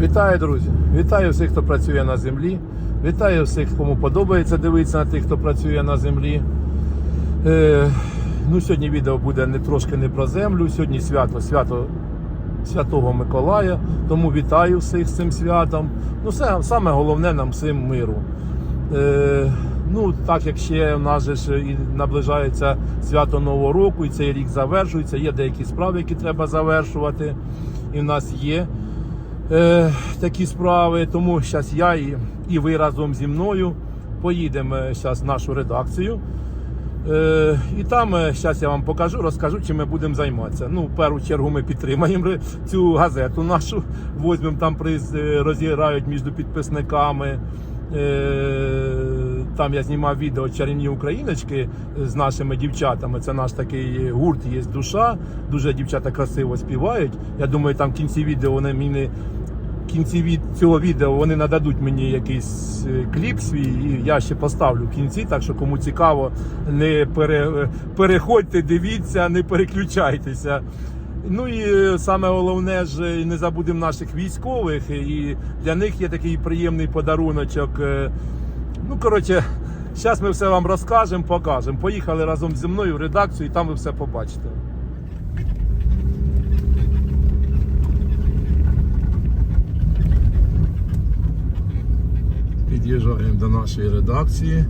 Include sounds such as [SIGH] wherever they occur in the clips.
Вітаю, друзі! Вітаю всіх, хто працює на землі. Вітаю всіх, кому подобається дивитися на тих, хто працює на землі. Е, ну, сьогодні відео буде не трошки не про землю. Сьогодні свято, свято Святого Миколая. Тому вітаю всіх з цим святом. Ну, все, саме головне нам всім миру. Е, ну, так як ще в нас же ж і наближається свято Нового року, і цей рік завершується. Є деякі справи, які треба завершувати. І в нас є е, такі справи. Тому зараз я і, і ви разом зі мною поїдемо зараз в нашу редакцію. Е, і там зараз я вам покажу, розкажу, чим ми будемо займатися. Ну, в першу чергу ми підтримаємо цю газету нашу. Возьмемо там приз, е, розіграють між підписниками. Е, Там я знімав відео чарівні україночки з нашими дівчатами. Це наш такий гурт є душа. Дуже дівчата красиво співають. Я думаю, там в кінці відео вони мені кінці від цього відео вони нададуть мені якийсь е, кліп свій, і я ще поставлю в кінці. Так що кому цікаво, не пере, переходьте, дивіться, не переключайтеся. Ну і е, саме головне ж не забудемо наших військових. І для них є такий приємний подаруночок. Е, Ну, коротше, зараз ми все вам розкажемо, покажемо. Поїхали разом зі мною в редакцію, і там ви все побачите. Під'їжджаємо до нашої редакції. Е,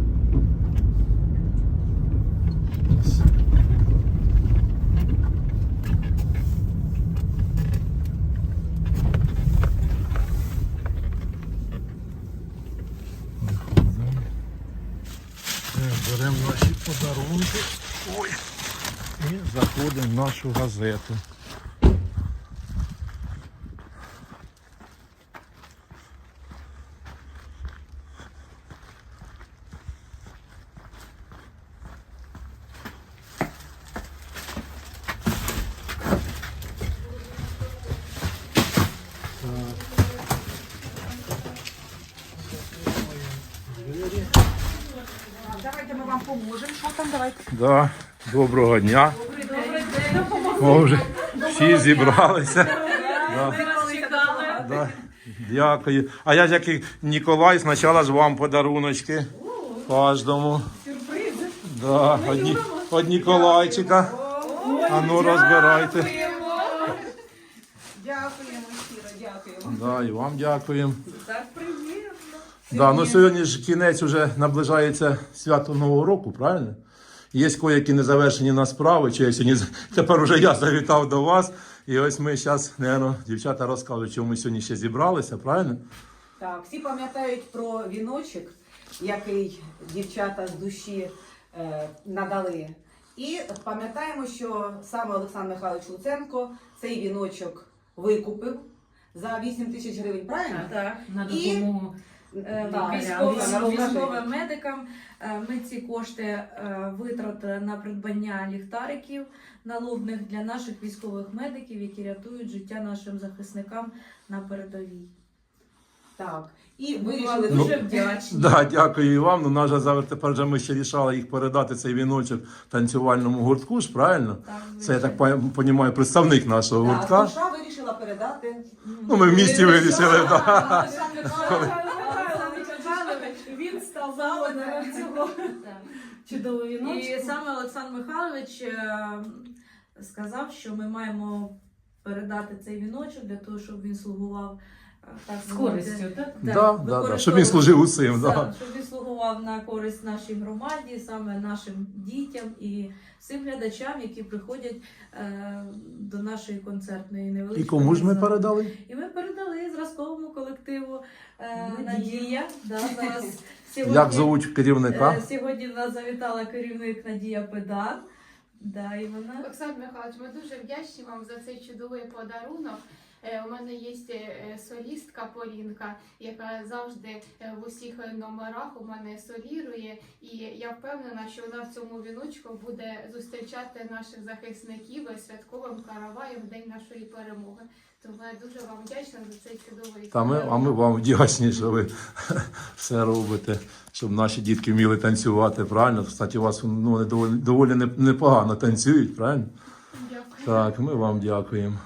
Беремо наші подарунки. Ой. І заходимо в нашу газету. Давайте ми вам поможемо. Що там давайте? Да. Доброго дня. О, вже всі зібралися. Да. Да. Дякую. А я ж як і Ніколай, спочатку ж вам подаруночки. Кожному. Сюрпризи. Да. Одні, од Ніколайчика. А ну розбирайте. Дякуємо, щиро, дякуємо. Да, і вам дякуємо. Так. Да, ну сьогодні ж кінець уже наближається свято Нового року, правильно? Є які не завершені на справи, чи я сьогодні тепер уже я завітав до вас. І ось ми зараз, мабуть, дівчата розкажуть, чому ми сьогодні ще зібралися, правильно? Так, всі пам'ятають про віночок, який дівчата з душі е, надали. І пам'ятаємо, що саме Олександр Михайлович Луценко цей віночок викупив за 8 тисяч гривень, правильно? Так, на допомогу Е, так, так, військовим, військовим. військовим медикам. Е, Ми ці кошти е, витратили на придбання ліхтариків налобних для наших військових медиків, які рятують життя нашим захисникам на передовій. Так. І Ми вирішили вам дуже вдячні. Да, дякую і вам. Ну, наш завтра тепер вже ми ще рішали їх передати цей віночок танцювальному гуртку ж, правильно? Так, Це я так розумію, представник нашого Так, гуртка. душа вирішила передати. Ну, ми в місті вирішили, так. Да. Він став володарем цього чудового І саме Олександр Михайлович е, сказав, що ми маємо передати цей віночок для того, щоб він слугував так З користю, так? Да, да, да, щоб він служив усім. Да. щоб він слугував на користь нашій громаді, саме нашим дітям і всім глядачам, які приходять е, до нашої концертної І кому ж ми зали. передали? І ми передали зразковому колективу е, Надія. Надія. Да, [LAUGHS] зараз сьогодні, Як зовуть керівника? е, сьогодні в нас завітала керівник Надія Педан. Да, і вона Олександр Михайлович, ми дуже вдячні вам за цей чудовий подарунок. Е, У мене є е, солістка Полінка, яка завжди е, в усіх номерах у мене солірує, і я впевнена, що вона в цьому віночку буде зустрічати наших захисників святковим караваєм в день нашої перемоги. Тому я дуже вам вдячна за цей чудовий Та ми, а ми вам вдячні, що ви [LAUGHS] все робите, щоб наші дітки вміли танцювати, правильно? Кстати, у вас ну, вони доволі, доволі непогано танцюють, правильно? Дякую. Так, ми вам дякуємо.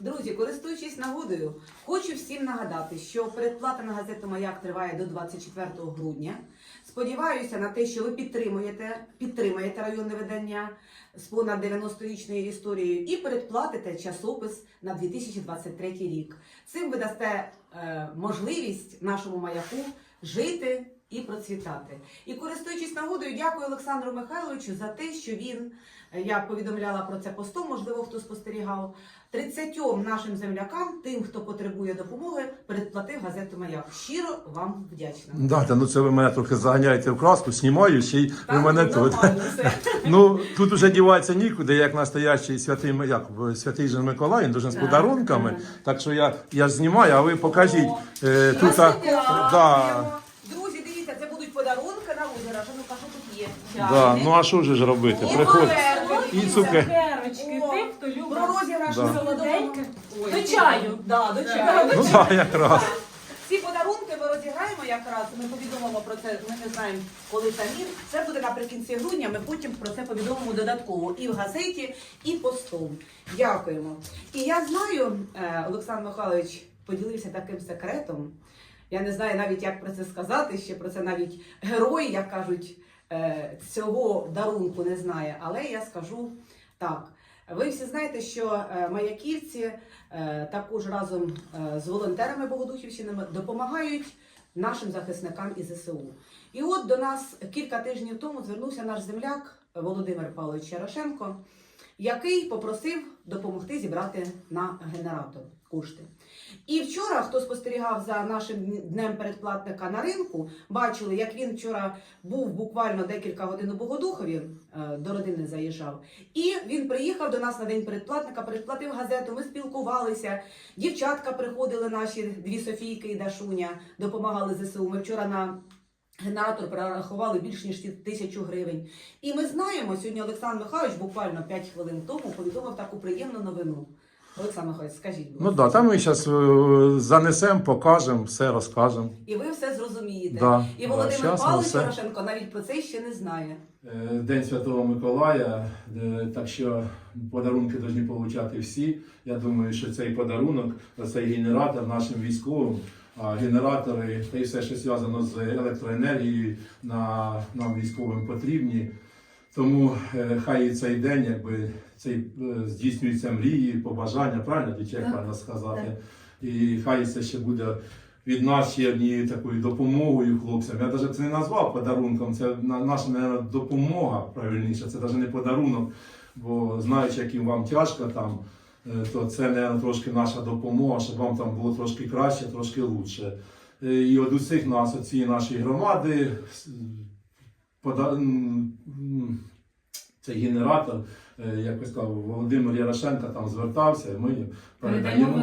Друзі, користуючись нагодою, хочу всім нагадати, що передплата на газету Маяк триває до 24 грудня. Сподіваюся на те, що ви підтримуєте, підтримаєте районне видання з понад 90-річною історією і передплатите часопис на 2023 рік. Цим ви дасте е, можливість нашому маяку жити і процвітати. І користуючись нагодою, дякую Олександру Михайловичу за те, що він, я повідомляла про це постом, можливо, хто спостерігав, 30 нашим землякам, тим, хто потребує допомоги, передплатив газету Маяк. Щиро вам вдячна. Да, та ну це ви мене трохи заганяєте в краску, знімаю ще й ви мене ну, тут. [LAUGHS] Ну тут уже діватися нікуди, як настоящий святий М- як, е, святий же Миколай, він дуже з подарунками. так. Що я, я ж знімаю, а ви покажіть. Е, тут, да, Друзі, дивіться, це будуть подарунки на озеро. Ну кажу, тут є. да, ну а що ж робити? Цукерки, І цукер. Цукерочки, О, тим, хто любить. Про розіграш Да. Солоденьке. До чаю. Да, до чаю. Ну так, якраз. Ці подарунки ми розіграємо якраз. Ми повідомимо про це. Ми не знаємо, коли самі. Це буде наприкінці грудня. Ми потім про це повідомимо додатково і в газеті, і постом. Дякуємо. І я знаю, е, Олександр Михайлович поділився таким секретом. Я не знаю навіть, як про це сказати. Ще про це навіть герой, як кажуть, цього дарунку не знає. Але я скажу так. Ви всі знаєте, що е, маяківці е, також разом е, з волонтерами Богодухівщини допомагають нашим захисникам із ЗСУ. І от до нас кілька тижнів тому звернувся наш земляк Володимир Павлович Ярошенко, який попросив допомогти зібрати на генератор кошти. І вчора, хто спостерігав за нашим днем передплатника на ринку, бачили, як він вчора був буквально декілька годин у Богодухові, е, до родини заїжджав. І він приїхав до нас на день передплатника, передплатив газету. Ми спілкувалися. Дівчатка приходили наші дві Софійки і Дашуня, допомагали ЗСУ. Ми вчора на генератор перерахували більш ніж тисячу гривень. І ми знаємо, сьогодні Олександр Михайлович буквально 5 хвилин тому повідомив таку приємну новину. Олександр Михайлович, скажіть, будь Ну так, да, там ми зараз занесемо, покажемо, все розкажемо. і ви все зрозумієте. Да, І Володимир ми Павлович все. Ярошенко навіть про це ще не знає. Е, День Святого Миколая, е, так що подарунки повинні отримати всі. Я думаю, що цей подарунок, цей генератор нашим військовим, генератори та й все, що зв'язано з електроенергією, на, нам військовим потрібні. Тому е, хай і цей день, якби цей е, здійснюються мрії, побажання, правильно дівчат Так, правильно сказати. І хай це ще буде від нас ще однією такою допомогою хлопцям. Я навіть це не назвав подарунком, це наша наверно, допомога правильніше, це навіть не подарунок, бо знаючи, яким вам тяжко там, то це наверно, трошки наша допомога, щоб вам там було трошки краще, трошки лучше. Е, І от усіх нас, от цієї нашої громади, пода... цей генератор, е, як ви сказав, Володимир Ярошенко там звертався, і ми Передаємо.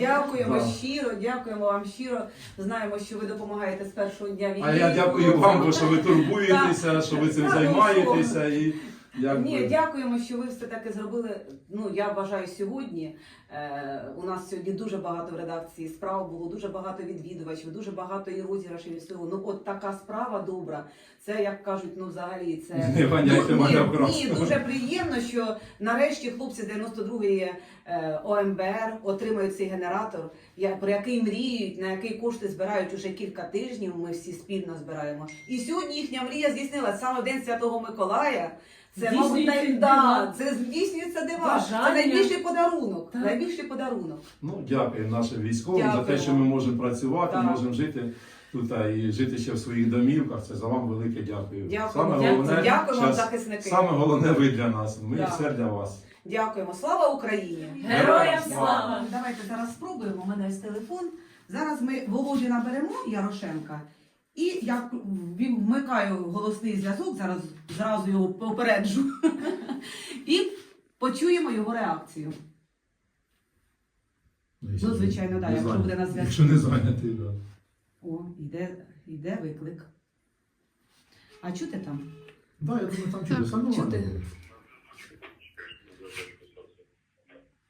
Дякуємо Да. щиро, дякуємо вам щиро. Знаємо, що ви допомагаєте з першого дня війни. А я дякую вам, що ви турбуєтеся, що ви цим займаєтеся. І, якби, Ні, дякуємо, що ви все таки зробили. Ну я вважаю сьогодні. Е, у нас сьогодні дуже багато в редакції справ було, дуже багато відвідувачів, дуже багато і розіграшів і всього. Ну от така справа добра. Це як кажуть, ну взагалі це Не Ну, ні, ні, дуже приємно, що нарешті хлопці з 92-ї е, ОМБР отримають цей генератор, я- про який мріють, на який кошти збирають уже кілька тижнів. Ми всі спільно збираємо. І сьогодні їхня мрія здійснилася саме День Святого Миколая. Це мабуть най... да, це здійснюється дива. Бажання. Це найбільший подарунок. Так. Найбільший подарунок. Ну, дякую нашим військовим за те, що ми можемо працювати, Так. можемо жити тут і жити ще в своїх домівках. Це за вам велике дякую. Дякуємо. Саме головне, Дякуємо вам, захисники. саме головне ви для нас. Ми Да. все для вас. Дякуємо. Слава Україні! Героям Слава! Давайте зараз спробуємо. У мене є телефон. Зараз ми Володю наберемо Ярошенка. І я вмикаю голосний зв'язок, зараз зразу його попереджу. [LAUGHS] І почуємо його реакцію. Ну, звичайно, да, Не якщо буде на зв'язку. Якщо не зайнятий, да. О, йде, йде виклик. А чути там? Да, я думаю, там все Чути. буде.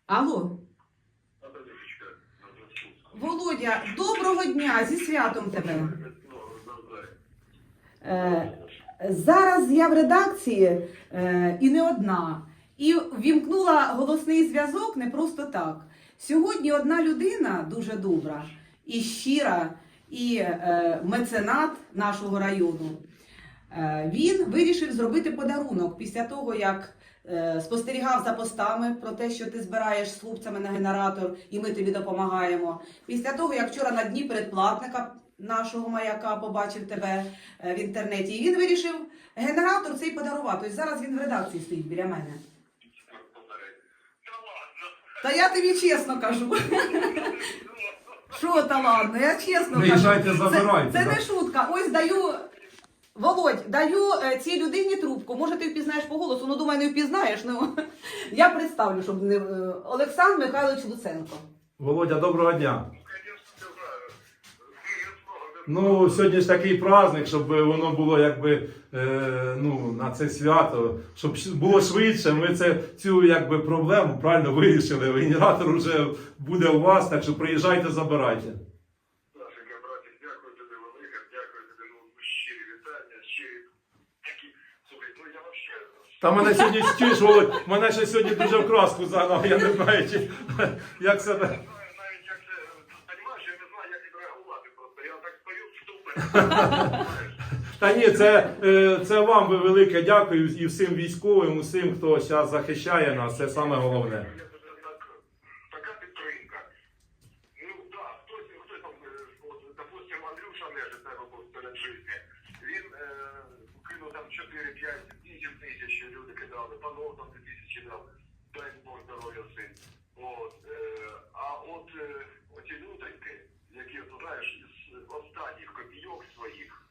Алло? Володя, доброго дня! Зі святом тебе! Е, зараз я в редакції е, і не одна. І вімкнула голосний зв'язок не просто так. Сьогодні одна людина дуже добра і щира, і е, меценат нашого району. Він вирішив зробити подарунок після того, як спостерігав за постами про те, що ти збираєш з хлопцями на генератор, і ми тобі допомагаємо. Після того, як вчора на дні передплатника нашого маяка побачив тебе е, в інтернеті, і він вирішив генератор цей подарувати. Тобто зараз він в редакції стоїть біля мене. Та я тобі чесно кажу. [LAUGHS] Що та ладно, я чесно кажу. Це, це не шутка. Ось даю. Володь, даю е, цій людині трубку. Може, ти впізнаєш по голосу, ну думаю, не впізнаєш. Ну [LAUGHS] я представлю, щоб не е, Олександр Михайлович Луценко. Володя, доброго дня. Ну, сьогодні ж такий праздник, щоб воно було якби е, ну, на це свято, щоб було швидше. Ми це цю якби проблему правильно вирішили. Генератор вже буде у вас, так що приїжджайте, забирайте. Нашенька, братик, дякую тобі велике, дякую тобі, ну, щирі вітання, щирі такі. Слухай, ну я вообще... Та мене сьогодні чуєш, Володь, мене ще сьогодні дуже в краску загнав, я не знаю, чи, як себе. Навіть, як це, розумієш, я не знаю, як відреагувати просто. Я так стою в. Та ні, це, е, це вам велике дякую і всім військовим, усім, хто зараз захищає нас, це саме головне. Я тобі так, така підтримка. Ну, да, хтось, хтось там, е, от, допустим, Андрюша Нежи, тебе був перед життя. Він е, кинув там 4-5 тисяч тисяч, люди кидали, панов там 2 тисячі дав, дай Бог здоров'я син. От, е, а от е, оті люденьки, які, ти знаєш, із останніх копійок своїх,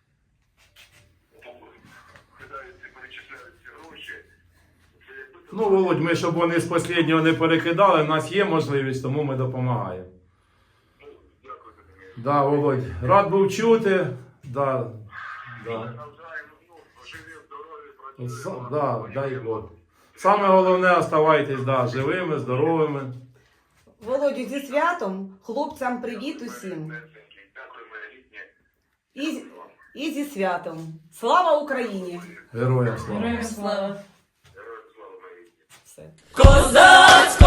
там, кидають перечисляють ці гроші, це якби ти Ну, Володь, ми, щоб вони з останнього не перекидали, у нас є можливість, тому ми допомагаємо. Дякую тобі. Да, Володь, рад був чути. Да, да. Навзаєм, ну, живі, здорові, працюємо. Да, дай Бог. Саме головне, оставайтесь да, живими, здоровими. Володю, зі святом, хлопцям привіт усім. І, і зі святом. Слава Україні! Героям слава. Героям слава. Героям слава. Все. Козацькому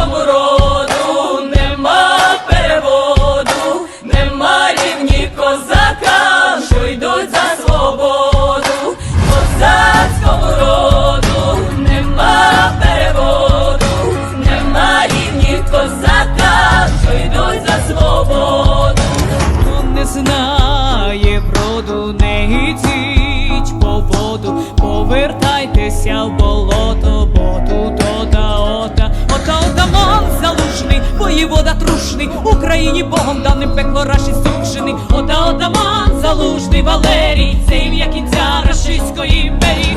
Україні Богом даним пекло раші сушини, ота отаман залужний Валерій, це ім'я кінця Рашиської імперії,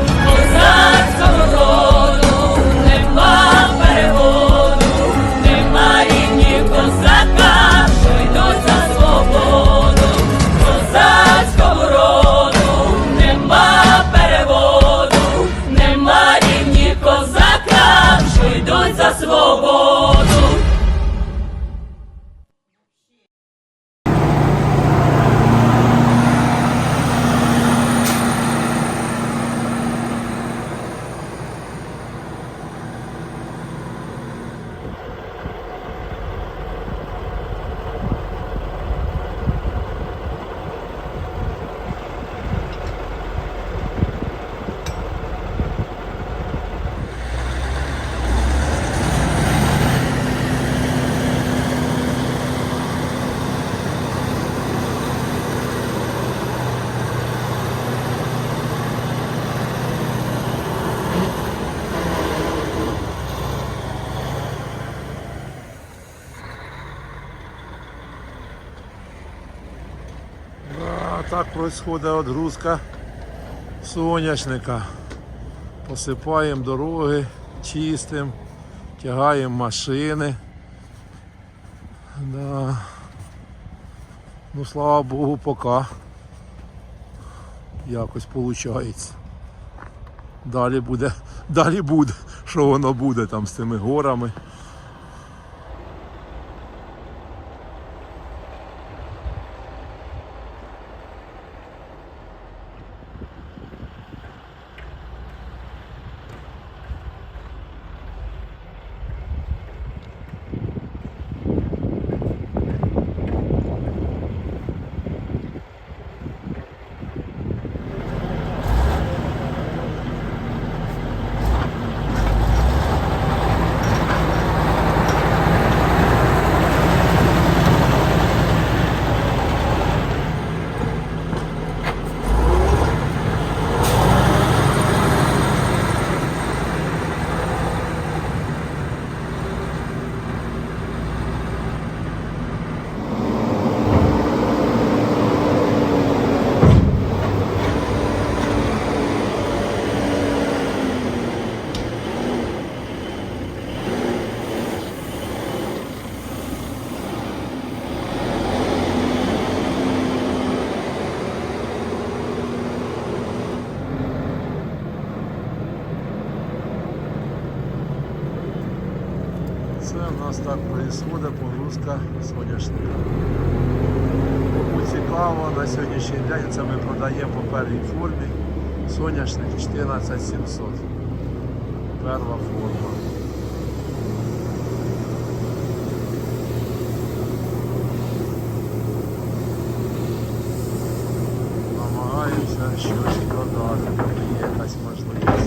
так происходит отгрузка соняшника. Посипаємо дороги, чистимо, тягаємо машини. Да. Ну, слава Богу, поки якось виходить. Далі буде, далі буде, що воно буде там з цими горами. відбувається погрузка соняшника. Кому цікаво, на сьогоднішній день це ми продаємо по первій формі. Соняшник 14700. Перша форма. Намагаємося щось продати, коли є якась можливість.